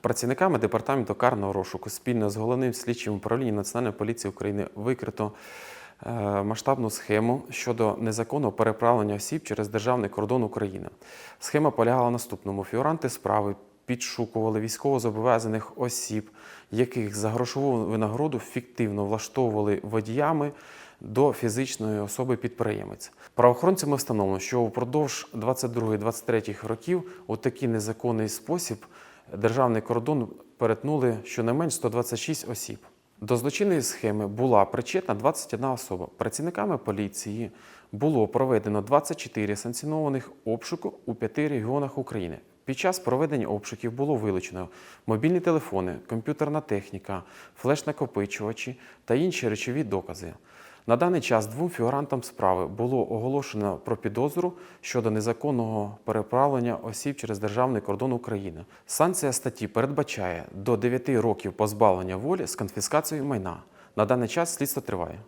Працівниками департаменту карного розшуку спільно з головним слідчим управлінням Національної поліції України викрито е, масштабну схему щодо незаконного переправлення осіб через державний кордон України. Схема полягала наступному: фігуранти справи підшукували військовозобов'язаних осіб, яких за грошову винагороду фіктивно влаштовували водіями до фізичної особи підприємець. Правоохоронцями встановлено, що впродовж 22-23 років у такий незаконний спосіб державний кордон перетнули щонайменш 126 осіб. До злочинної схеми була причетна 21 особа. Працівниками поліції було проведено 24 санкціонованих обшуку у п'яти регіонах України. Під час проведення обшуків було вилучено мобільні телефони, комп'ютерна техніка, флеш-накопичувачі та інші речові докази. На даний час двом фігурантам справи було оголошено про підозру щодо незаконного переправлення осіб через державний кордон України. Санкція статті передбачає до 9 років позбавлення волі з конфіскацією майна. На даний час слідство триває.